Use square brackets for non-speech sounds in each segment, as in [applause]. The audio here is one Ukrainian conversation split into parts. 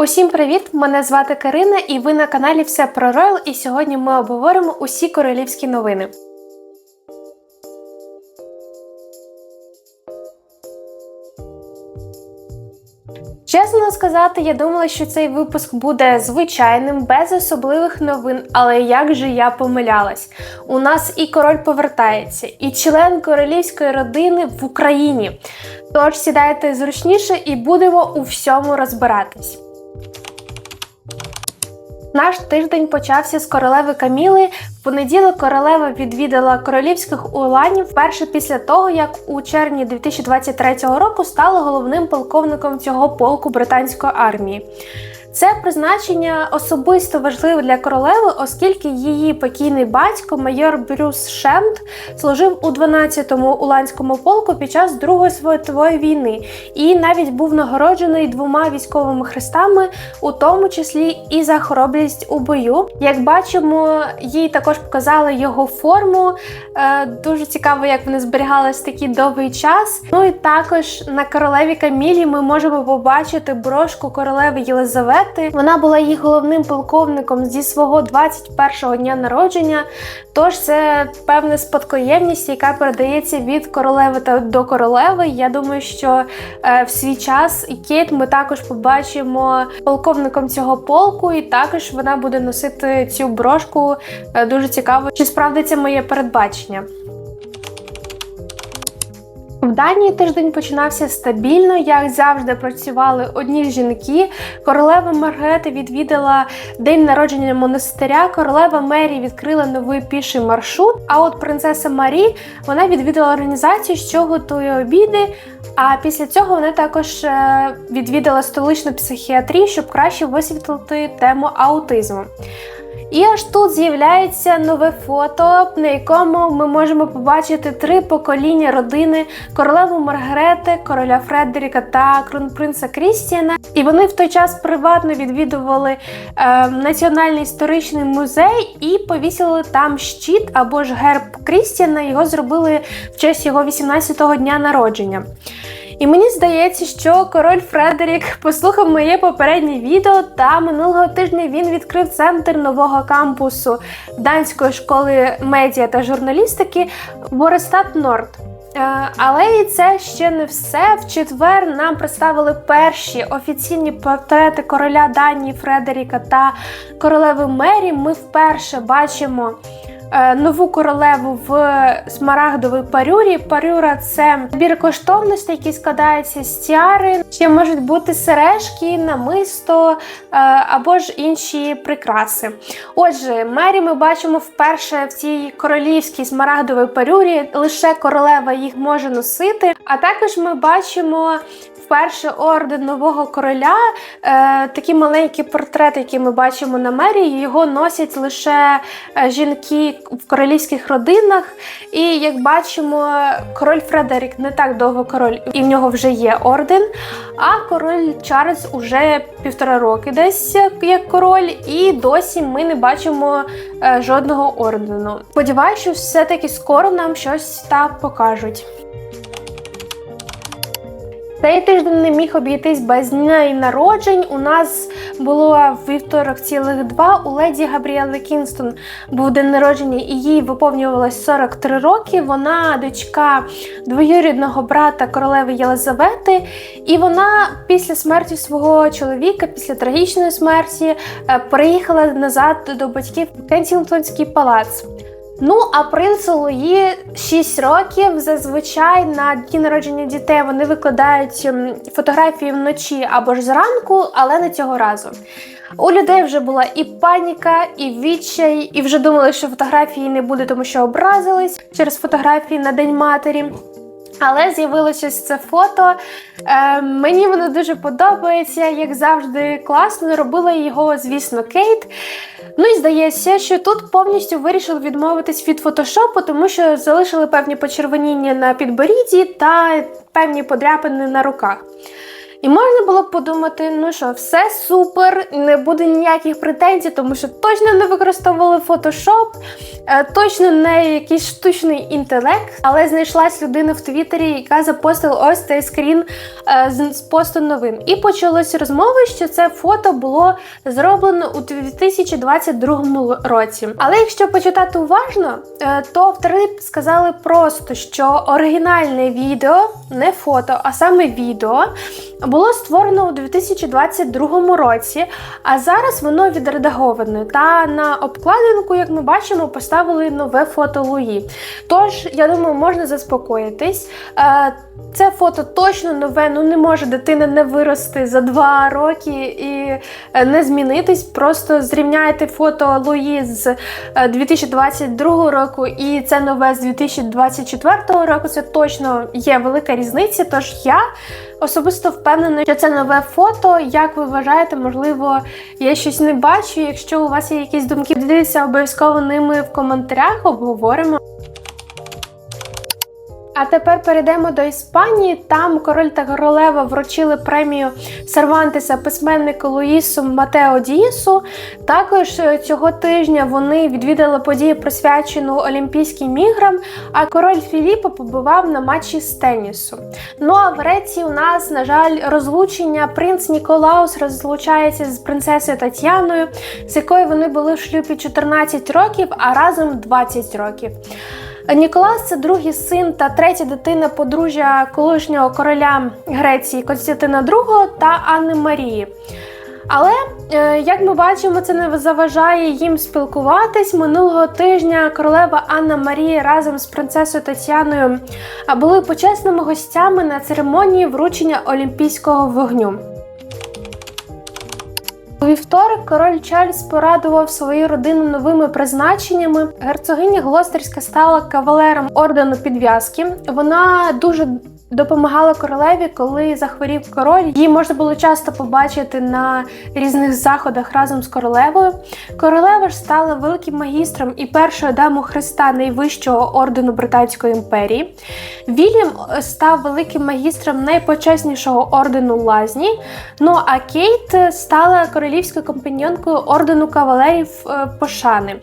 Усім привіт! Мене звати Карина, і ви на каналі Все про Роял. І сьогодні ми обговоримо усі королівські новини. Чесно сказати, я думала, що цей випуск буде звичайним, без особливих новин, але як же я помилялась? У нас і король повертається, і член королівської родини в Україні. Тож сідайте зручніше і будемо у всьому розбиратись. Наш тиждень почався з королеви Каміли. В понеділок королева відвідала королівських уланів вперше після того, як у червні 2023 року стала головним полковником цього полку британської армії. Це призначення особисто важливе для королеви, оскільки її покійний батько, майор Брюс Шемт, служив у 12-му уланському полку під час Другої світової війни і навіть був нагороджений двома військовими хрестами, у тому числі і за хоробрість у бою. Як бачимо, їй також показали його форму. Е, дуже цікаво, як вони зберігалися такий довгий час. Ну і також на королеві Камілі ми можемо побачити брошку королеви Єлизавети. Вона була її головним полковником зі свого 21-го дня народження. Тож це певна спадкоємність, яка передається від королеви та до королеви. Я думаю, що е, в свій час Кейт ми також побачимо полковником цього полку, і також вона буде носити цю брошку. Е, дуже цікаво, чи справдиться моє передбачення. В Данії тиждень починався стабільно, як завжди працювали одні жінки. Королева Маргрета відвідала день народження монастиря. Королева Мері відкрила новий піший маршрут. А от принцеса Марі вона відвідала організацію, що готує обіди. А після цього вона також е, відвідала столичну психіатрію, щоб краще висвітлити тему аутизму. І аж тут з'являється нове фото, на якому ми можемо побачити три покоління родини королеву Маргарети, короля Фредеріка та кронпринца Крістіана. І вони в той час приватно відвідували е, Національний історичний музей і повісили там щит або ж герб Крістіана. Його зробили в честь його 18-го дня народження. І мені здається, що король Фредерік послухав моє попереднє відео, та минулого тижня він відкрив центр нового кампусу данської школи медіа та журналістики Борестат Норд. Е, але і це ще не все. В четвер нам представили перші офіційні портрети короля Данії Фредеріка та королеви Мері. Ми вперше бачимо. Е, нову королеву в смарагдовій парюрі. Парюра це збір коштовностей, які складаються з тіари. Ще можуть бути сережки, намисто е, або ж інші прикраси. Отже, Мері ми бачимо вперше в цій королівській смарагдовій парюрі. Лише королева їх може носити. А також ми бачимо вперше орден нового короля. Е, Такі маленькі портрети, які ми бачимо на мерії, його носять лише е, жінки в королівських родинах. І як бачимо, король Фредерік не так довго король, і в нього вже є орден. А король Чарльз уже півтора роки десь як король, і досі ми не бачимо е, жодного ордену. Сподіваюся, що все-таки скоро нам щось та покажуть. Цей тиждень не міг обійтись без дня народжень. У нас було вівторок цілих два. У леді Габріели Кінстон був день народження, і їй виповнювалось 43 роки. Вона дочка двоюрідного брата королеви Єлизавети. І вона після смерті свого чоловіка, після трагічної смерті, е, приїхала назад до батьків в Кенсінгтонський палац. Ну, а принцу Луї 6 років. Зазвичай на дні народження дітей вони викладають ем, фотографії вночі або ж зранку, але не цього разу. У людей вже була і паніка, і відчай, і вже думали, що фотографії не буде, тому що образились через фотографії на День матері. Але з'явилося це фото. Е, Мені воно дуже подобається, як завжди, класно. Робила його, звісно, Кейт. Ну і здається, що тут повністю вирішили відмовитись від фотошопу, тому що залишили певні почервоніння на підборідді та певні подряпини на руках. І можна було б подумати, ну що, все супер, не буде ніяких претензій, тому що точно не використовували фотошоп, е, точно не якийсь штучний інтелект. Але знайшлась людина в Твіттері, яка запостила ось цей скрін е, з посту новин. І почалось розмови, що це фото було зроблено у 2022 році. Але якщо почитати уважно, е, то автори сказали просто, що оригінальне відео, не фото, а саме відео було створено у 2022 році, а зараз воно відредаговане. Та на обкладинку, як ми бачимо, поставили нове фото Луї. Тож, я думаю, можна заспокоїтись. Е, Це фото точно нове, ну не може дитина не вирости за два роки і е, не змінитись. Просто зрівняйте фото Луї з е, 2022 року і це нове з 2024 року. Це точно є велика різниця. Тож я особисто впевнена, що це нове фото. Як ви вважаєте, можливо, я щось не бачу. Якщо у вас є якісь думки, діліться обов'язково ними в коментарях, обговоримо. А тепер перейдемо до Іспанії. Там король та королева вручили премію Сервантеса письменнику Луїсу Матео Дієсу. Також е, цього тижня вони відвідали подію, присвячену Олімпійським іграм. А король Філіппо побував на матчі з тенісу. Ну а в Греції у нас, на жаль, розлучення. Принц Ніколаус розлучається з принцесою Тетяною, з якою вони були в шлюбі 14 років, а разом 20 років. Ніколас це другий син та третя дитина подружжя колишнього короля Греції Константина II та Анни Марії. Але, е, як ми бачимо, це не заважає їм спілкуватись. Минулого тижня королева Анна Марія разом з принцесою Тетяною були почесними гостями на церемонії вручення Олімпійського вогню. У вівторок король Чарльз порадував свою родину новими призначеннями. Герцогиня Глостерська стала кавалером ордену підв'язки. Вона дуже допомагала королеві, коли захворів король. Її можна було часто побачити на різних заходах разом з королевою. Королева ж стала великим магістром і першою дамою Христа найвищого ордену Британської імперії. Вільям став великим магістром найпочеснішого ордену лазні. Ну а Кейт стала королівською компаньонкою ордену кавалерів е, пошани.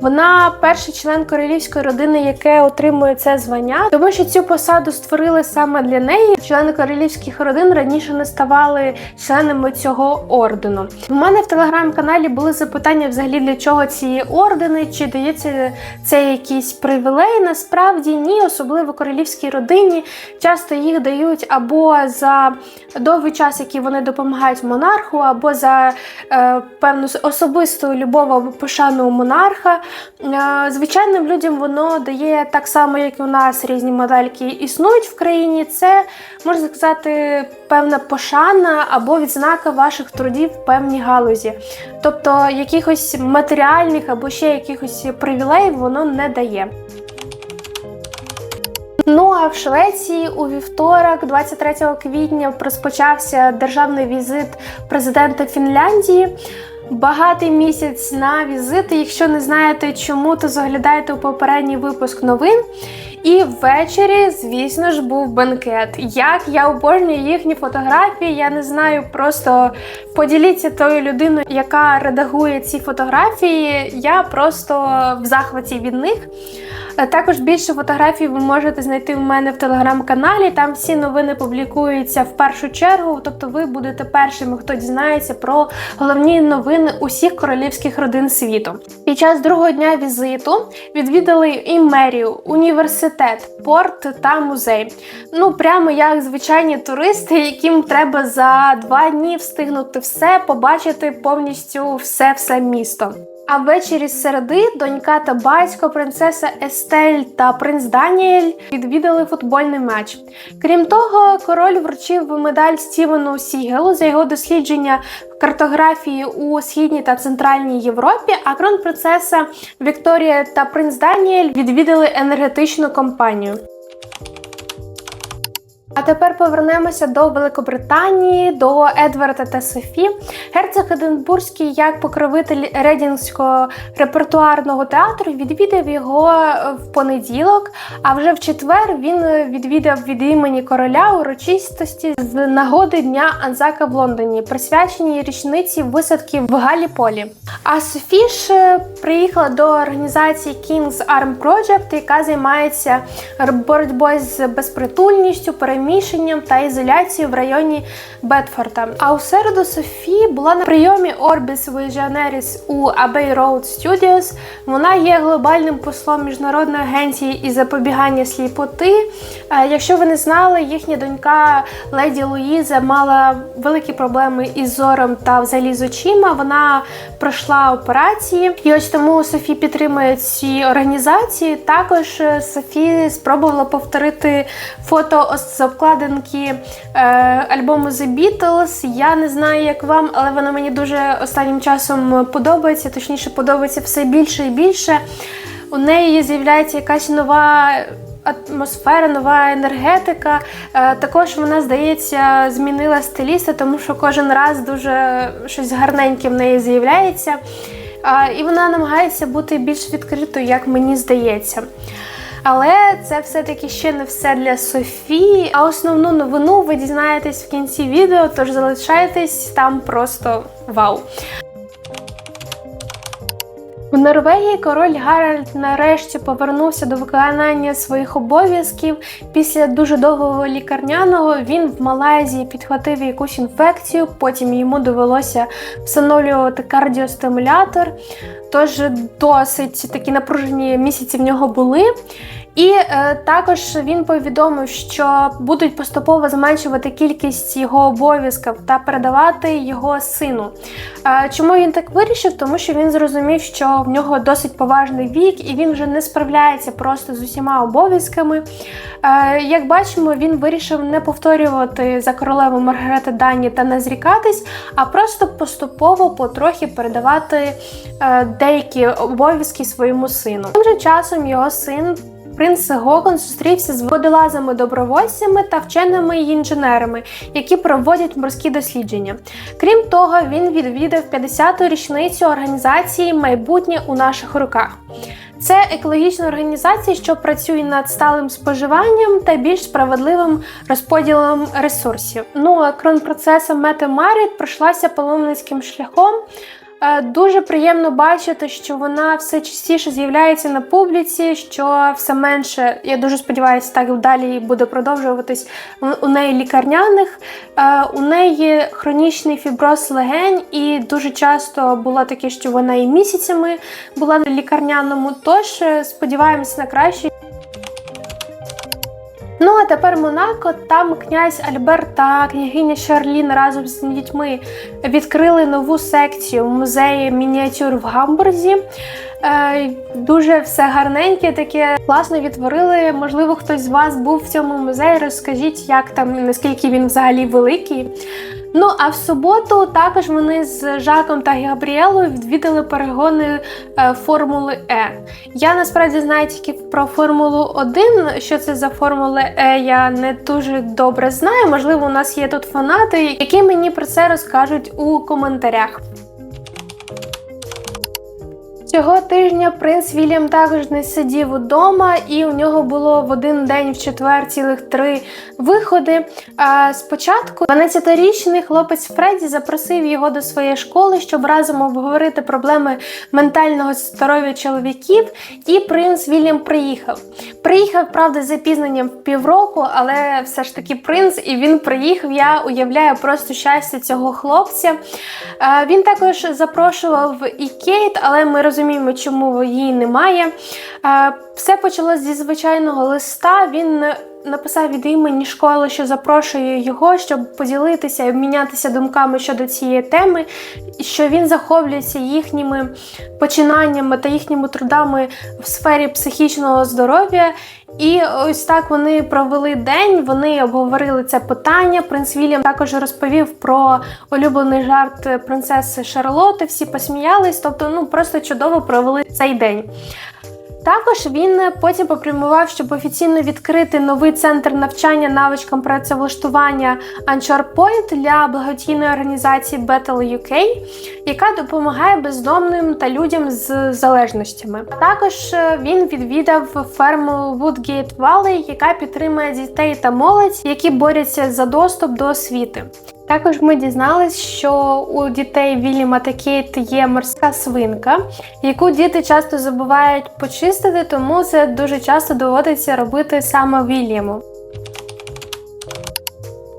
Вона перший член королівської родини, яке отримує це звання, тому що цю посаду створили саме для неї. Члени королівських родин раніше не ставали членами цього ордену. У мене в телеграм-каналі були запитання взагалі для чого ці ордени, чи дається це якісь привілеї. Насправді ні, особливо королівській родині. Часто їх дають або за довгий час, який вони допомагають монарху, або за е, певну особисту любов або пошану монарха. Е, звичайним людям воно дає так само, як і у нас різні модельки існують в країні. Це можна сказати певна пошана або відзнака ваших трудів в певній галузі. Тобто якихось матеріальних або ще якихось привілеїв воно не дає. Ну а в Швеції у вівторок, 23 квітня, розпочався державний візит президента Фінляндії. Багатий місяць на візити. Якщо не знаєте чому, то заглядайте у попередній випуск новин. І ввечері, звісно ж, був бенкет. Як я обожнюю їхні фотографії, я не знаю, просто поділіться тою людиною, яка редагує ці фотографії. Я просто в захваті від них. Також більше фотографій ви можете знайти в мене в телеграм-каналі. Там всі новини публікуються в першу чергу. Тобто, ви будете першими, хто дізнається про головні новини усіх королівських родин світу. Під час другого дня візиту відвідали і мерію, університет, порт та музей. Ну прямо як звичайні туристи, яким треба за два дні встигнути все, побачити повністю все все місто. А ввечері середи донька та батько, принцеса Естель та принц Даніель відвідали футбольний матч. Крім того, король вручив медаль Стівену Сігелу за його дослідження картографії у східній та центральній Європі. А кронпринцеса Вікторія та принц Даніель відвідали енергетичну компанію. А тепер повернемося до Великобританії, до Едварда та Софі. Герцог Единбурзький, як покровитель Редінгського репертуарного театру, відвідав його в понеділок. А вже в четвер він відвідав від імені короля урочистості з нагоди дня Анзака в Лондоні, присвяченій річниці висадки в Галіполі. А Софі ж приїхала до організації King's Arm Project, яка займається боротьбою з безпритульністю, переміщенням та ізоляцією в районі Бетфорта. А у середу Софі була на прийомі Orbis Visionaries у Abbey Road Studios. Вона є глобальним послом міжнародної агенції із запобігання сліпоти. Е, Якщо ви не знали, їхня донька леді Луїза мала великі проблеми із зором та взагалі з очима. Вона пройшла операції, і ось тому Софі підтримує ці організації. Також е, Софі спробувала повторити фото обкладинки е, альбому The Beatles. Я не знаю, як вам, але воно мені дуже останнім часом подобається. Точніше, подобається все більше і більше. У неї з'являється якась нова. Атмосфера, нова енергетика. Е, Також вона, здається, змінила стиліста, тому що кожен раз дуже щось гарненьке в неї з'являється. І вона намагається бути більш відкритою, як мені здається. Але це все-таки ще не все для Софії. А основну новину ви дізнаєтесь в кінці відео, тож залишайтесь там просто вау. В Норвегії король Гаральд нарешті повернувся до виконання своїх обов'язків. Після дуже довгого лікарняного він в Малайзії підхватив якусь інфекцію, потім йому довелося встановлювати кардіостимулятор. Тож досить такі напружені місяці в нього були. І е, також він повідомив, що будуть поступово зменшувати кількість його обов'язків та передавати його сину. Е, чому він так вирішив? Тому що він зрозумів, що в нього досить поважний вік, і він вже не справляється просто з усіма обов'язками. Е, як бачимо, він вирішив не повторювати за королеву Маргарети Дані та не зрікатись, а просто поступово потрохи передавати е, деякі обов'язки своєму сину. Тим же часом його син. Принц Гогон зустрівся з водолазами-добровольцями та вченими інженерами, які проводять морські дослідження. Крім того, він відвідав 50-ту річницю організації Майбутнє у наших руках. Це екологічна організація, що працює над сталим споживанням та більш справедливим розподілом ресурсів. Ну а кронпринцеса Мете Маріт пройшлася паломницьким шляхом. Е, Дуже приємно бачити, що вона все частіше з'являється на публіці, що все менше, я дуже сподіваюся, так далі буде продовжуватись у неї лікарняних. Е, У неї хронічний фіброз легень, і дуже часто було таке, що вона і місяцями була на лікарняному. Тож е, сподіваємося на краще. Ну а тепер Монако. Там князь Альберт та княгиня Шарлін разом з дітьми відкрили нову секцію в музеї мініатюр в Гамбурзі. Е, дуже все гарненьке, таке класно відтворили. Можливо, хтось з вас був в цьому музеї. Розкажіть, як там, наскільки він взагалі великий. Ну а в суботу також вони з Жаком та Габріелою відвідали перегони е, Формули Е. Я насправді знаю тільки про Формулу 1. Що це за Формула Е, я не дуже добре знаю. Можливо, у нас є тут фанати, які мені про це розкажуть у коментарях. Цього тижня принц Вільям також не сидів удома, і у нього було в один день в четвер цілих три виходи. А спочатку 12-річний хлопець Фредді запросив його до своєї школи, щоб разом обговорити проблеми ментального здоров'я чоловіків. І принц Вільям приїхав. Приїхав, правда, з запізненням півроку, але все ж таки принц, і він приїхав. Я уявляю просто щастя цього хлопця. Він також запрошував і Кейт, але ми розуміємо, чому її немає. Е, Все почалось зі звичайного листа. Він написав від імені школи, що запрошує його, щоб поділитися і обмінятися думками щодо цієї теми, що він захоплюється їхніми починаннями та їхніми трудами в сфері психічного здоров'я. І ось так вони провели день, вони обговорили це питання. Принц Вільям також розповів про улюблений жарт принцеси Шарлоти. Всі посміялись, тобто ну просто чудово провели цей день. Також він потім попрямував, щоб офіційно відкрити новий центр навчання навичкам працевлаштування Anchor Point для благодійної організації Battle UK, яка допомагає бездомним та людям з залежностями. Також е, він відвідав ферму Woodgate Valley, яка підтримує дітей та молодь, які борються за доступ до освіти. Також ми дізналися, що у дітей Вільяма та Кейт є морська свинка, яку діти часто забувають почистити, тому це дуже часто доводиться робити саме Вільяму.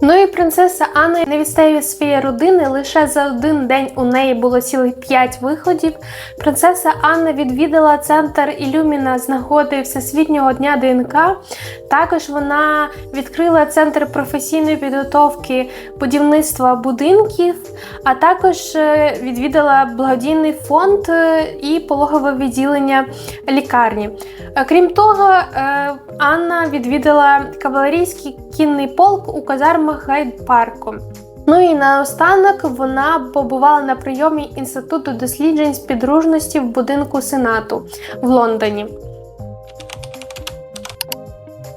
Ну і принцеса Анна не відстає від своєї родини. Лише за один день у неї було цілих 5 виходів. Принцеса Анна відвідала центр Ілюміна з нагоди Всесвітнього дня ДНК. Також вона відкрила центр професійної підготовки будівництва будинків, а також е, відвідала благодійний фонд е, і пологове відділення лікарні. Е, Крім того, Анна відвідала кавалерійський кінний полк у казармах гайд-парку. Ну і наостанок вона побувала на прийомі Інституту досліджень з підружності в будинку Сенату в Лондоні.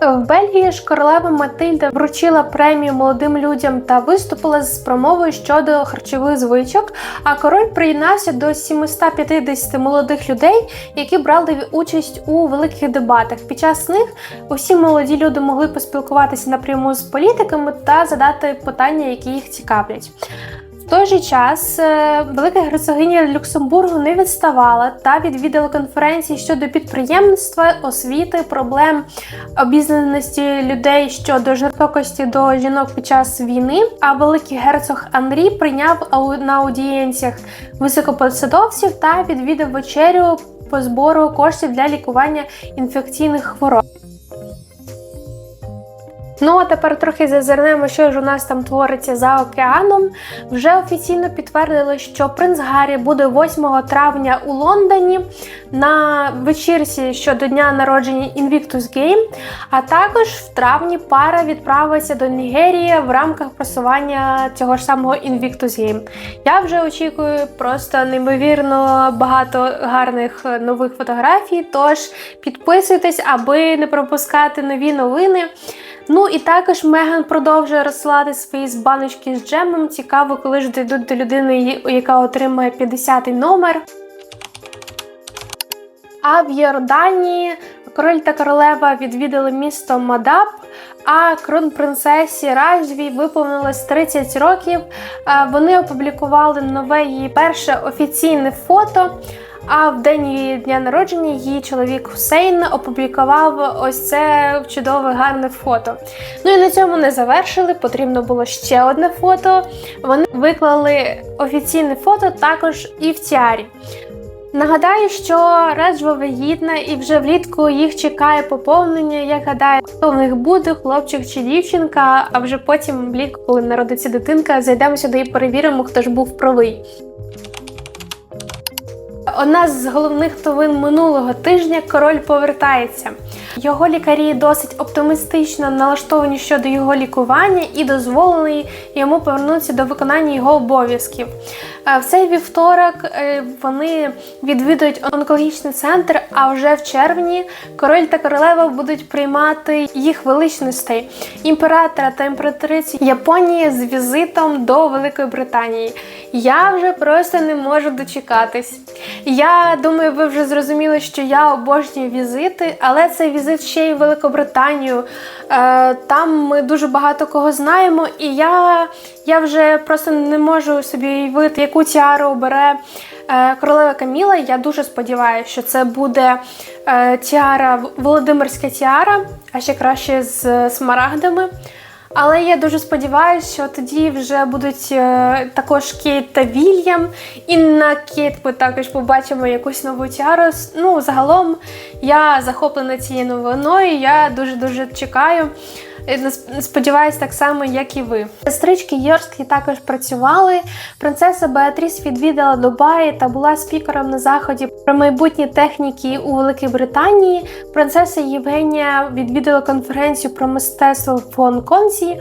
В Бельгії ж королева Матильда вручила премію молодим людям та виступила з промовою щодо харчових звичок. А король приєднався до 750 молодих людей, які брали участь у великих дебатах. Під час них усі молоді люди могли поспілкуватися напряму з політиками та задати питання, які їх цікавлять. Той же час е, велика герцогиня Люксембургу не відставала та відвідала конференції щодо підприємництва, освіти, проблем обізнаності людей щодо жорстокості до жінок під час війни. А великий герцог Анрі прийняв на аудієнціях високопосадовців та відвідав вечерю по збору коштів для лікування інфекційних хвороб. Ну а тепер трохи зазирнемо, що ж у нас там твориться за океаном. Вже офіційно підтвердили, що принц Гаррі буде 8 травня у Лондоні на вечірці щодо дня народження Invictus Game. А також в травні пара відправиться до Нігерії в рамках просування цього ж самого Invictus Game. Я вже очікую просто неймовірно багато гарних нових фотографій. Тож підписуйтесь, аби не пропускати нові новини. Ну і також Меган продовжує розсилати свої баночки з джемом. Цікаво, коли ж дійдуть до людини, яка отримає 50-й номер. А в Йорданії король та королева відвідали місто Мадаб. А кронпринцесі Раджві виповнилось 30 років. Вони опублікували нове її перше офіційне фото. А в день її дня народження її чоловік Хусейн опублікував ось це чудове гарне фото. Ну і на цьому не завершили. Потрібно було ще одне фото. Вони виклали офіційне фото також і в тіарі. Нагадаю, що Реджва вагітна і вже влітку їх чекає поповнення. Я гадаю, хто в них буде, хлопчик чи дівчинка. А вже потім влітку, коли народиться дитинка, зайдемо сюди і перевіримо, хто ж був правий. Одна з головних новин минулого тижня король повертається. Його лікарі досить оптимістично налаштовані щодо його лікування і дозволили йому повернутися до виконання його обов'язків. В цей вівторок е, вони відвідують онкологічний центр. А вже в червні король та королева будуть приймати їх величностей імператора та імператриці Японії з візитом до Великої Британії. Я вже просто не можу дочекатись. Я думаю, ви вже зрозуміли, що я обожнюю візити, але цей візит ще й в Великобританію. Е, там ми дуже багато кого знаємо, і я я вже просто не можу собі уявити, яку тіару обере е, королева Каміла. Я дуже сподіваюся, що це буде е, тіара, Володимирська тіара, а ще краще з смарагдами. Але я дуже сподіваюся, що тоді вже будуть е, також Кейт та Вільям. І на Кейт ми також побачимо якусь нову тіару. Ну, загалом я захоплена цією новиною. Я дуже-дуже чекаю. Сподіваюсь, так само, як і ви. Сестрички Йорські також працювали. Принцеса Беатріс відвідала Дубаї та була спікером на заході про майбутні техніки у Великій Британії. Принцеса Євгенія відвідала конференцію про мистецтво в Гонконзі,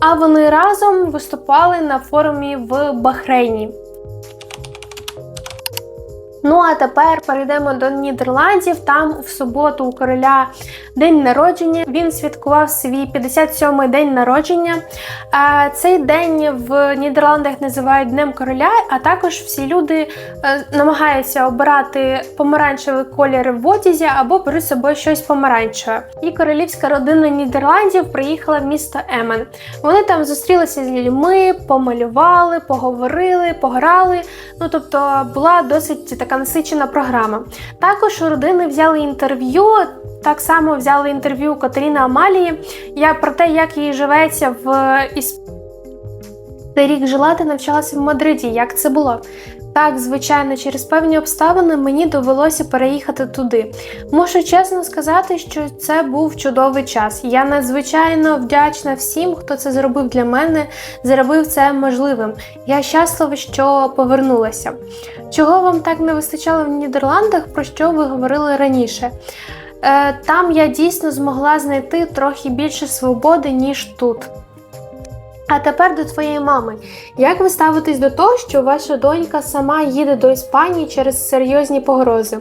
а вони разом виступали на форумі в Бахрейні. Ну а тепер перейдемо до Нідерландів. Там в суботу у короля день народження. Він святкував свій 57-й день народження. Цей день в Нідерландах називають Днем короля, а також всі люди е, намагаються обирати помаранчевий колір в одязі або беруть собою щось помаранчеве. І королівська родина Нідерландів приїхала в місто Емен. Вони там зустрілися з людьми, помалювали, поговорили, пограли. Ну тобто була досить така насичена програма. Також у родини взяли інтерв'ю. Так само взяли інтерв'ю у Катеріни Амалії. Я про те, як їй живеться в Ісп... Цей рік жила та навчалася в Мадриді. Як це було? Так, звичайно, через певні обставини мені довелося переїхати туди. Мушу чесно сказати, що це був чудовий час. Я надзвичайно вдячна всім, хто це зробив для мене, зробив це можливим. Я щаслива, що повернулася. Чого вам так не вистачало в Нідерландах, про що ви говорили раніше? Е, Там я дійсно змогла знайти трохи більше свободи, ніж тут. А тепер до твоєї мами. Як ви ставитесь до того, що ваша донька сама їде до Іспанії через серйозні погрози?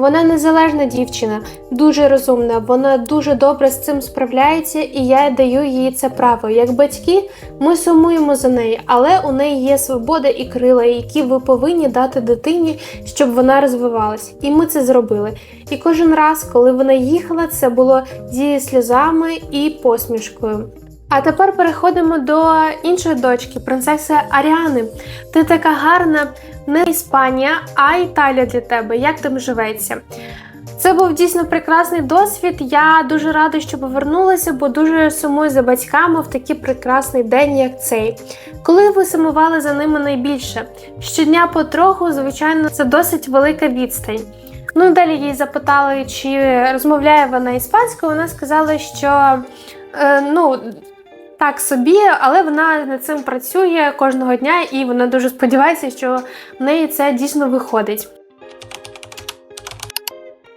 Вона незалежна дівчина, дуже розумна, вона дуже добре з цим справляється, і я даю їй це право. Як батьки, ми сумуємо за нею, але у неї є свобода і крила, які ви повинні дати дитині, щоб вона розвивалась. І ми це зробили. І кожен раз, коли вона їхала, це було зі сльозами і посмішкою. А тепер переходимо до іншої дочки, принцеси Аріани. Ти така гарна, не Іспанія, а Італія для тебе. Як там живеться? Це був дійсно прекрасний досвід. Я дуже рада, що повернулася, бо дуже сумую за батьками в такий прекрасний день, як цей. Коли ви сумували за ними найбільше? Щодня потроху, звичайно, це досить велика відстань. Ну далі її запитали, чи розмовляє вона іспанською. Вона сказала, що е, ну. Так собі, але вона над цим працює кожного дня, і вона дуже сподівається, що в неї це дійсно виходить.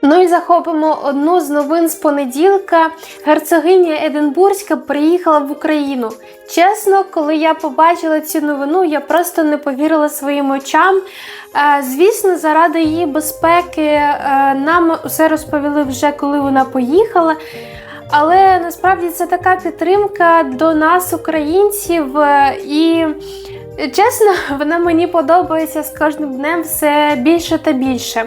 Ну і захопимо одну з новин з понеділка. Герцогиня Единбурзька приїхала в Україну. Чесно, коли я побачила цю новину, я просто не повірила своїм очам. Е, Звісно, заради її безпеки е, нам усе розповіли вже, коли вона поїхала. Але насправді це така підтримка до нас, українців, е, і чесно, вона мені подобається з кожним днем все більше та більше.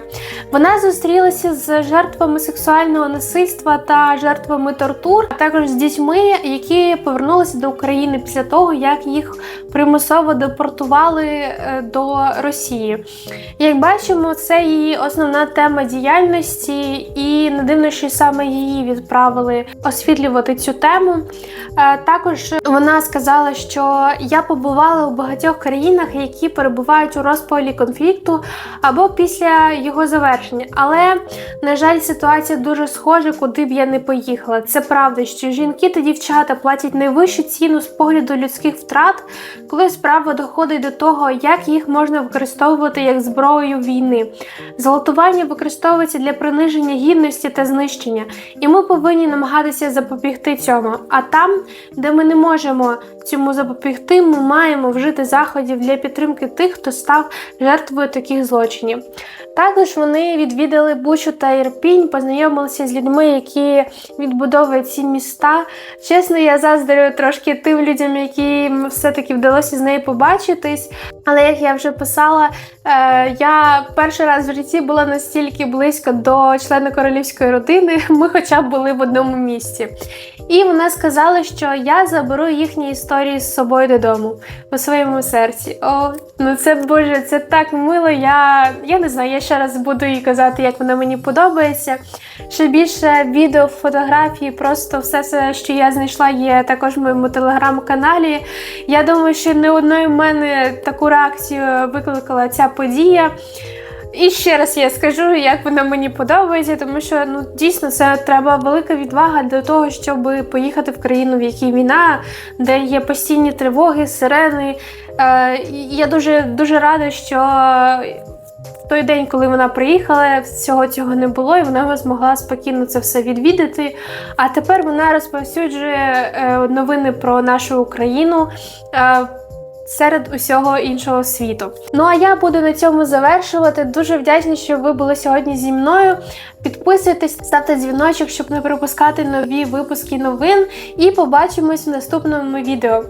Вона зустрілася з жертвами сексуального насильства та жертвами тортур, а також з дітьми, які повернулися до України після того, як їх примусово депортували е, до Росії. Як бачимо, це її основна тема діяльності, і не дивно, що саме її відправили освітлювати цю тему. Е, Також вона сказала, що я побувала у багатьох країнах, які перебувають у розпалі конфлікту або після його завершення. Але, на жаль, ситуація дуже схожа, куди б я не поїхала. Це правда, що жінки та дівчата платять найвищу ціну з погляду людських втрат, коли справа доходить до того, як їх можна використовувати як зброю війни. Зґвалтування використовується для приниження гідності та знищення, і ми повинні намагатися запобігти цьому. А там, де ми не можемо цьому запобігти, ми маємо вжити заходів для підтримки тих, хто став жертвою таких злочинів. Також вони відвідали Бучу та Ірпінь, познайомилися з людьми, які відбудовують ці міста. Чесно, я заздрю трошки тим людям, яким все-таки вдалося з нею побачитись. Але як я вже писала, е, я перший раз в житті була настільки близько до члена королівської родини, [laughs] ми хоча б були в одному місці. І вона сказала, що я заберу їхні історії з собою додому у своєму серці. О, ну це боже, це так мило. Я, я не знаю, я ще раз буду їй казати, як вона мені подобається. Ще більше відео, фотографії, просто все, все, що я знайшла, є також в моєму телеграм-каналі. Я думаю, що не одної в мене таку реакцію викликала ця подія. І ще раз я скажу, як вона мені подобається, тому що ну дійсно це треба велика відвага до того, щоб поїхати в країну, в якій війна, де є постійні тривоги, сирени. Е, я дуже дуже рада, що в той день, коли вона приїхала, всього цього не було, і вона змогла спокійно це все відвідати. А тепер вона розповсюджує е, новини про нашу Україну. Е, серед усього іншого світу. Ну а я буду на цьому завершувати. Дуже вдячна, що ви були сьогодні зі мною. Підписуйтесь, ставте дзвіночок, щоб не пропускати нові випуски новин. І побачимось в наступному відео.